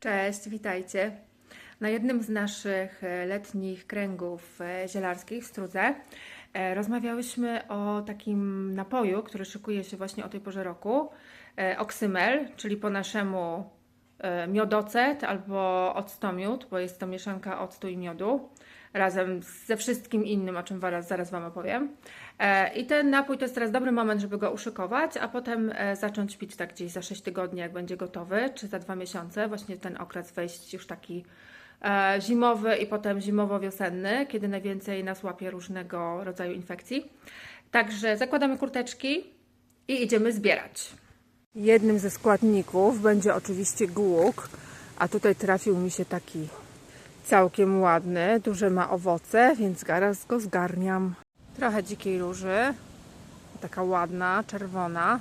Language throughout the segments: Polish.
Cześć, witajcie. Na jednym z naszych e, letnich kręgów e, zielarskich w Strudze e, rozmawiałyśmy o takim napoju, który szykuje się właśnie o tej porze roku. Oksymel, czyli po naszemu miodocet albo octomiód, bo jest to mieszanka octu i miodu, razem ze wszystkim innym, o czym zaraz, Wam opowiem. E, I ten napój to jest teraz dobry moment, żeby go uszykować, a potem e, zacząć pić tak gdzieś za 6 tygodni, jak będzie gotowy, czy za 2 miesiące, właśnie ten okres wejść już taki e, zimowy i potem zimowo-wiosenny, kiedy najwięcej nas łapie różnego rodzaju infekcji. Także zakładamy kurteczki i idziemy zbierać. Jednym ze składników będzie oczywiście głuk, a tutaj trafił mi się taki całkiem ładny, duże ma owoce, więc zaraz go zgarniam. Trochę dzikiej róży, taka ładna, czerwona.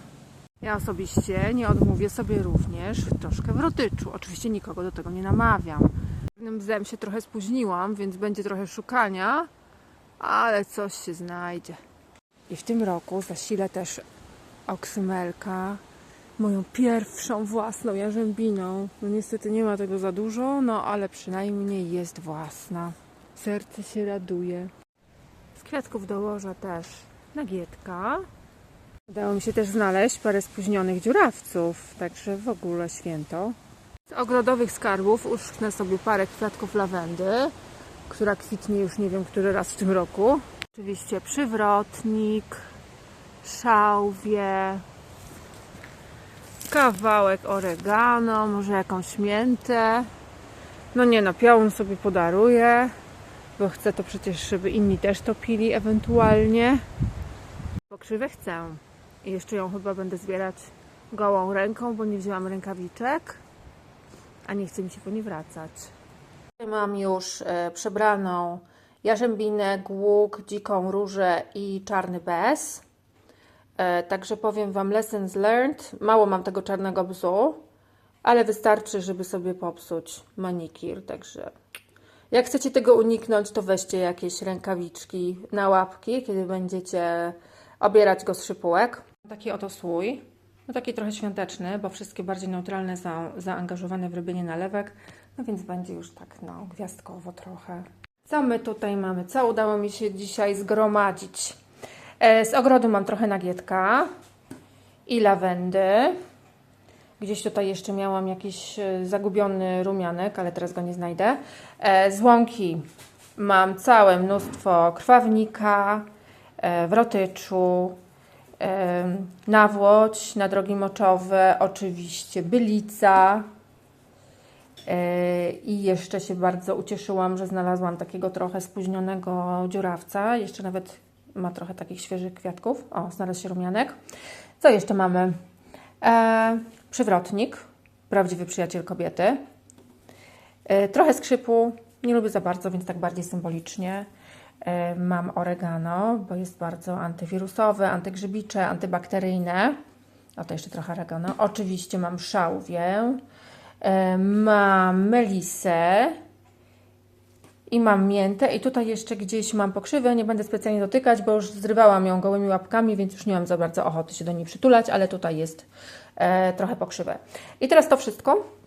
Ja osobiście nie odmówię sobie również troszkę wrotyczu. Oczywiście nikogo do tego nie namawiam. Jednym zem się trochę spóźniłam, więc będzie trochę szukania, ale coś się znajdzie. I w tym roku zasilę też oksymelka moją pierwszą własną jarzębiną. No niestety nie ma tego za dużo, no ale przynajmniej jest własna. Serce się raduje. Z kwiatków dołożę też nagietka. Udało mi się też znaleźć parę spóźnionych dziurawców, także w ogóle święto. Z ogrodowych skarbów uszknę sobie parę kwiatków lawendy, która kwitnie już nie wiem który raz w tym roku. Oczywiście przywrotnik, szałwie, kawałek oregano, może jakąś miętę. No nie no, piałą sobie podaruję, bo chcę to przecież, żeby inni też to pili ewentualnie. Pokrzywę chcę. I jeszcze ją chyba będę zbierać gołą ręką, bo nie wzięłam rękawiczek, a nie chce mi się po nie wracać. Mam już e, przebraną jarzębinę, głuk, dziką różę i czarny bez. E, Także powiem Wam lessons learned. Mało mam tego czarnego bzu, ale wystarczy, żeby sobie popsuć manikir. Także jak chcecie tego uniknąć, to weźcie jakieś rękawiczki na łapki, kiedy będziecie obierać go z szypułek. Taki oto słój. No taki trochę świąteczny, bo wszystkie bardziej neutralne są zaangażowane w robienie nalewek, no więc będzie już tak no gwiazdkowo trochę. Co my tutaj mamy? Co udało mi się dzisiaj zgromadzić? E, Z ogrodu mam trochę nagietka i lawendy. Gdzieś tutaj jeszcze miałam jakiś e, zagubiony rumianek, ale teraz go nie znajdę. E, Z łąki mam całe mnóstwo krwawnika, wrotyczu, nawłoć na drogi moczowe, oczywiście bylica. I jeszcze się bardzo ucieszyłam, że znalazłam takiego trochę spóźnionego dziurawca. Jeszcze nawet ma trochę takich świeżych kwiatków. O, znalazł się rumianek. Co jeszcze mamy? E, przywrotnik, prawdziwy przyjaciel kobiety. E, trochę skrzypu, nie lubię za bardzo, więc tak bardziej symbolicznie. E, mam oregano, bo jest bardzo antywirusowe, antygrzybicze, antybakteryjne. O, to jeszcze trochę oregano. Oczywiście mam szałwię. E, mam melisę i mam miętę i tutaj jeszcze gdzieś mam pokrzywę, nie będę specjalnie dotykać, bo już zrywałam ją gołymi łapkami, więc już nie mam za bardzo ochoty się do niej przytulać, ale tutaj jest e, trochę pokrzywy. I teraz to wszystko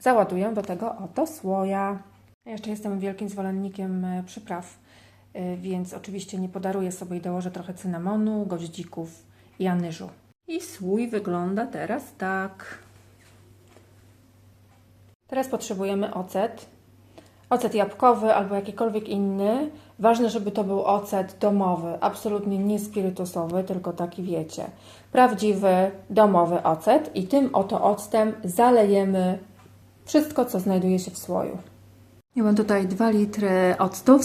załaduję do tego oto słoja. Ja jeszcze jestem wielkim zwolennikiem e, przypraw, e, więc oczywiście nie podaruję sobie i dołożę trochę cynamonu, goździków i anyżu. I słój wygląda teraz tak. Teraz potrzebujemy ocet. Ocet jabłkowy albo jakikolwiek inny. Ważne, żeby to był ocet domowy, absolutnie nie spirytusowy, tylko taki wiecie. Prawdziwy, domowy ocet i tym oto octem zalejemy wszystko, co znajduje się w słoju. Ja mam tutaj 2 litry octu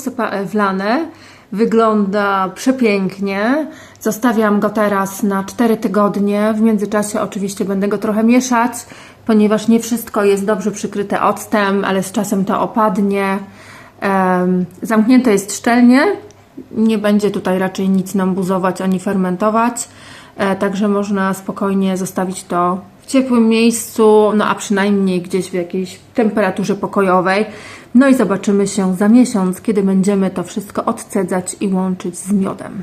wlane. Wygląda przepięknie. Zostawiam go teraz na 4 tygodnie. W międzyczasie oczywiście będę go trochę mieszać, ponieważ nie wszystko jest dobrze przykryte octem, ale z czasem to opadnie. Zamknięte jest szczelnie. Nie będzie tutaj raczej nic nam buzować ani fermentować. E, Także można spokojnie zostawić to ciepłym miejscu, no a przynajmniej gdzieś w jakiejś temperaturze pokojowej. No i zobaczymy się za miesiąc, kiedy będziemy to wszystko odcedzać i łączyć z miodem.